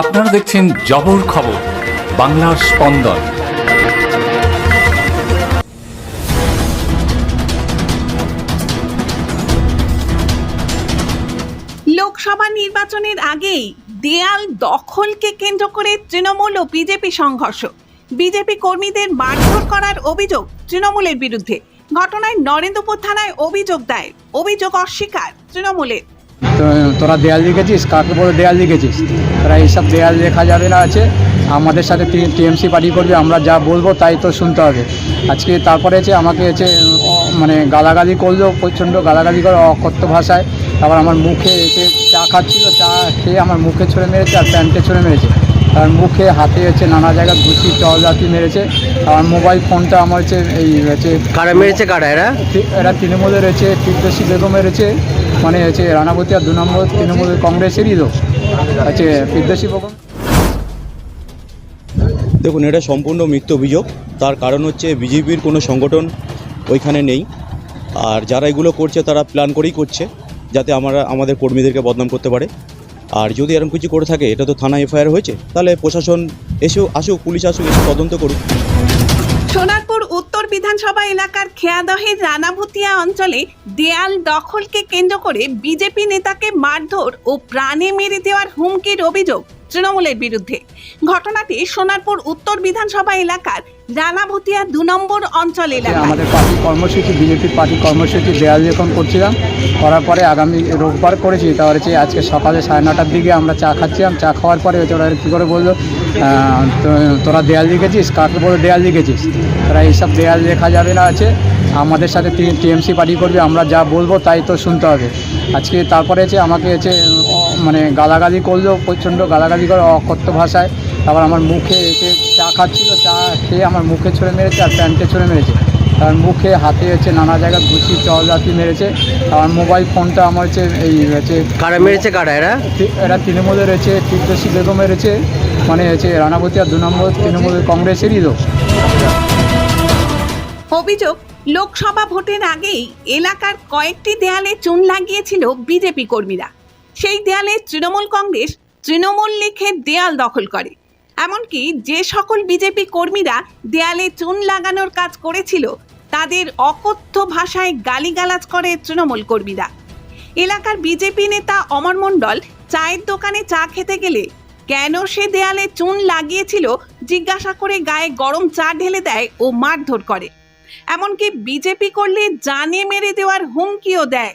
আপনারা দেখছেন জবর খবর, বাংলার স্পন্দন। লোকসভা নির্বাচনের আগেই দেয়াল দখলকে কেন্দ্র করে তৃণমূল ও বিজেপি সংঘর্ষ। বিজেপি কর্মীদের মারধর করার অভিযোগ তৃণমূলের বিরুদ্ধে। ঘটনায় নরেন্দ্রপুর থানায় অভিযোগ দায়ের, অভিযোগ অস্বীকার তৃণমূলের। তোরা দেয়াল লিখেছিস কাকে বলে দেয়াল লিখেছিস তোরা এইসব দেয়াল লেখা যাবে না আছে। আমাদের সাথে টিএমসি পার্টি করবে আমরা যা বলব তাই তো শুনতে হবে। আজকে তারপরে হচ্ছে আমাকে হচ্ছে মানে গালাগালি করল প্রচণ্ড গালাগালি করে অকথ্য ভাষায়। তারপর আমার মুখে এসে চা খাচ্ছিল চা খেয়ে আমার মুখে ছুঁড়ে মেরেছে আর প্যান্টে ছুঁড়ে মেরেছে। তার মুখে হাতে হচ্ছে নানা জায়গায় ঘুষি জল জাতি মেরেছে। আমার মোবাইল ফোনটা আমার হচ্ছে এই হচ্ছে কারা মেরেছে কারা? এরা? এরা তৃণমূলের রয়েছে ফিরদোসী বেগমের রয়েছে মানে হচ্ছে রানাবতী আর দু নম্বর তৃণমূলের কংগ্রেসেরই লোক। হচ্ছে ফিরদোসী বেগম দেখুন এটা সম্পূর্ণ মিথ্য অভিযোগ। তার কারণ হচ্ছে বিজেপির কোনো সংগঠন ওইখানে নেই। আর যারা এগুলো করছে তারা প্ল্যান করেই করছে যাতে আমরা আমাদের কর্মীদেরকে বদনাম করতে পারে। আর যদি এরকম কিছু করে থাকে এটা তো থানা এফআইআর হয়েছে তাহলে প্রশাসন এসেও আসুক পুলিশ আসুক এসে তদন্ত করুক। সোনারপুর বিধানসভা এলাকার খেয়াদহের রানাভুতিয়া অঞ্চলে দেয়াল দখলকে কেন্দ্র করে বিজেপি নেতাকে মারধর ও প্রাণে মেরে দেওয়ার হুমকির অভিযোগ। তৃণমূলের বিরুদ্ধে। ঘটনাটি সোনারপুর উত্তর বিধানসভা এলাকার রানাভুতিয়া দু নম্বর অঞ্চল যে এলাকায়। আমাদের পার্টি কর্মসূচি বিজেপির পার্টি কর্মসূচি দেয়াল লেখন করছিলাম। করার পরে আগামী রোববার করেছি তারপরে হচ্ছে আজকে সকালে সাড়ে নটার দিকে আমরা চা খাচ্ছিলাম। চা খাওয়ার পরে হচ্ছে ওরা কী করে বলল তোরা দেয়াল লিখেছিস? কাকে বলে দেয়াল লিখেছিস? তোরা এইসব দেয়াল লেখা যাবে না আছে। আমাদের সাথে টিএমসি পার্টি করবে আমরা যা বলব তাই তো শুনতে হবে। আজকে তারপরে হচ্ছে আমাকে হচ্ছে মানে গালাগালি করল প্রচণ্ড গালাগালি করে অকথ্য ভাষায়। তারপর আমার মুখে এসে চা খাচ্ছিল চা খেয়ে আমার মুখে ছুঁড়ে মেরেছে আর প্যান্টে ছুঁড়ে মেরেছে। তার মুখে হাতে হচ্ছে নানা জায়গায় ঘুষি জল জাতি মেরেছে। আমার মোবাইল ফোনটা আমার হচ্ছে এই হচ্ছে কারা মেরেছে কারা? এরা? এরা তৃণমূলের রয়েছে ফিরদোসী বেগমের রয়েছে মানে হচ্ছে রানাবতী আর দু নম্বর তৃণমূলের কংগ্রেসেরই লোক। অভিযোগ লোকসভা ভোটের আগেই এলাকার কয়েকটি দেয়ালে চুন লাগিয়েছিল বিজেপি কর্মীরা। সেই দেয়ালে তৃণমূল কংগ্রেস তৃণমূল লিখে দেয়াল দখল করে। এমনকি যে সকল বিজেপি কর্মীরা দেয়ালে চুন লাগানোর কাজ করেছিল, তাদের অকথ্য ভাষায় গালিগালাজ করে তৃণমূল কর্মীরা। এলাকার বিজেপি নেতা অমর মণ্ডল চায়ের দোকানে চা খেতে গেলে কেন সে দেয়ালে চুন লাগিয়েছিল জিজ্ঞাসা করে গায়ে গরম চা ঢেলে দেয় ও মারধর করে। এমনকি বিজেপি করলে জানে মেরে দেওয়ার হুমকিও দেয়।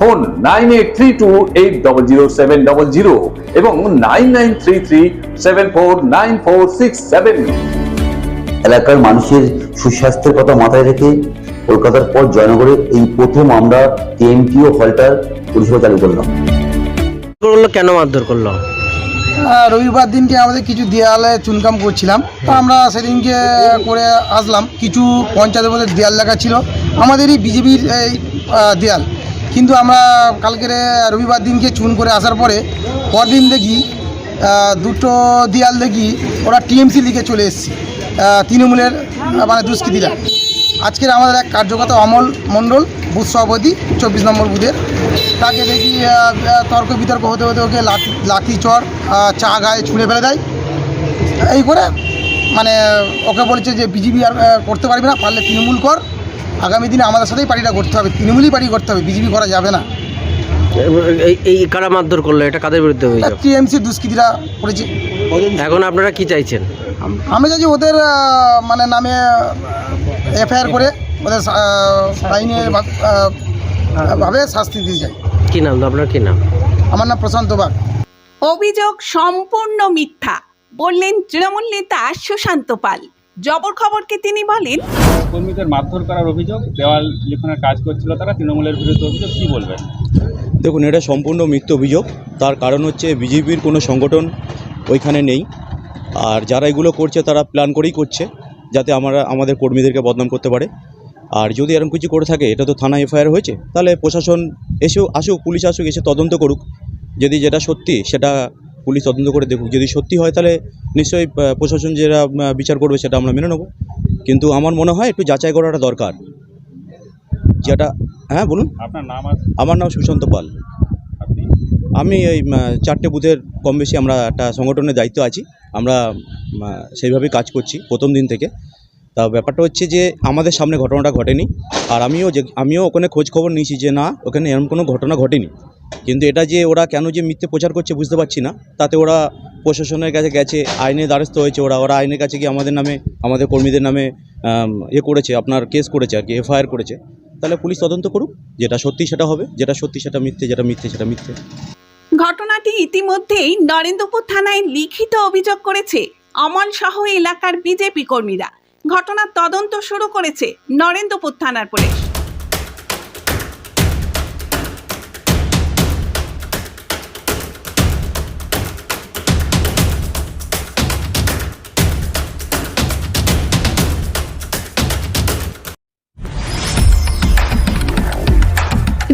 phone nine eight three two eight double zero seven double zero এবং nine nine three three seven four nine four six seven. এলাকার মানুষের সুস্বাস্থ্যের কথা মাথায় রেখে কলকাতার পর জয়নগরে এই প্রথম আমরা টিএমটি ও হলটার পরিষেবা চালু করলাম। করল কেন মারধর করল? রবিবার দিনকে আমাদের কিছু দেয়ালে চুনকাম করছিলাম। তো আমরা সেদিনকে করে আসলাম। কিছু পঞ্চায়েতের মধ্যে দেয়াল লেখা ছিল। আমাদেরই বিজেপির এই দেয়াল। কিন্তু আমরা কালকের রবিবার দিনকে চুন করে আসার পরে পরদিন দেখি দুটো দেয়াল দেখি ওরা টিএমসি লিখে চলে এসেছে তৃণমূলের মানে দুষ্কৃতীরা। আজকের আমাদের এক কার্যকর্তা অমল মণ্ডল, বুথ সভাপতি, চব্বিশ নম্বর বুথের। তাকে দেখি তর্ক বিতর্ক হতে হতে ওকে লাঠি লাঠি চর চা গায়ে ছুঁড়ে ফেলে দেয়। এই করে মানে ওকে বলেছে যে বিজেপি আর করতে পারবে না, পারলে তৃণমূল কর। আগামী দিনে আমাদের সাথেই পার্টিটা করতে হবে তৃণমূলই পার্টি করতে হবে বিজেপি করা যাবে না। এই এই কারা মারধর করল? এটা কাদের বিরুদ্ধে অভিযোগ? টিএমসি দুষ্কৃতীরা করেছে। এখন আপনারা কি চাইছেন? আমি চাইছি ওদের মানে নামে এফআইআর করে ওদের আইনে ভাবে শাস্তি দিয়ে যায়। কি নাম? আপনার কি নাম? আমার নাম প্রশান্ত বাগ। অভিযোগ সম্পূর্ণ মিথ্যা বললেন তৃণমূল নেতা সুশান্ত পাল। জবর খবরকে তিনি বলেন কর্মীদের মারধর করার অভিযোগ দেওয়াল লিখনের কাজ করছিল তারা তৃণমূলের বিরুদ্ধে অভিযোগ কি বলবেন? দেখুন এটা সম্পূর্ণ মিথ্য অভিযোগ। তার কারণ হচ্ছে বিজেপির কোনো সংগঠন ওইখানে নেই। আর যারা এগুলো করছে তারা প্ল্যান করেই করছে যাতে আমরা আমাদের কর্মীদেরকে বদনাম করতে পারে। আর যদি এরকম কিছু করে থাকে এটা তো থানা এফআইআর হয়েছে তাহলে প্রশাসন এসেও আসুক পুলিশ আসুক এসে তদন্ত করুক। যদি যেটা সত্যি সেটা পুলিশ তদন্ত করে দেখুক। যদি সত্যি হয় তাহলে নিশ্চয়ই প্রশাসন যেটা বিচার করবে সেটা আমরা মেনে নেব। কিন্তু আমার মনে হয় একটু যাচাই করাটা দরকার। যেটা হ্যাঁ বলুন। আপনার নাম আমার নাম সুশান্ত পাল। আমি এই চারটে বুথের কম বেশি আমরা একটা সংগঠনের দায়িত্ব আছি। আমরা সেইভাবেই কাজ করছি প্রথম দিন থেকে। তা ব্যাপারটা হচ্ছে যে আমাদের সামনে ঘটনাটা ঘটেনি। আর আমিও যে, আমিও ওখানে খোঁজ খবর নিয়েছি যে না, ওখানে এরকম কোনো ঘটনা ঘটেনি। কিন্তু এটা যে ওরা কেন যে মিথ্যে প্রচার করছে বুঝতে পারছি না। তাতে ওরা প্রশাসনের কাছে গেছে, আইনের দ্বারস্থ হয়েছে ওরা। ওরা আইনের কাছে গিয়ে আমাদের নামে, আমাদের কর্মীদের নামে ইয়ে করেছে, আপনার কেস করেছে আর কি, এফআইআর করেছে। তাহলে পুলিশ তদন্ত করুক, যেটা সত্যি সেটা হবে, যেটা সত্যি সেটা মিথ্যে, যেটা মিথ্যে সেটা মিথ্যে। ঘটনাটি ইতিমধ্যেই নরেন্দ্রপুর থানায় লিখিত অভিযোগ করেছে। অমল সহ এলাকার বিজেপি কর্মীরা। ঘটনার তদন্ত শুরু করেছে নরেন্দ্রপুর থানার পুলিশ।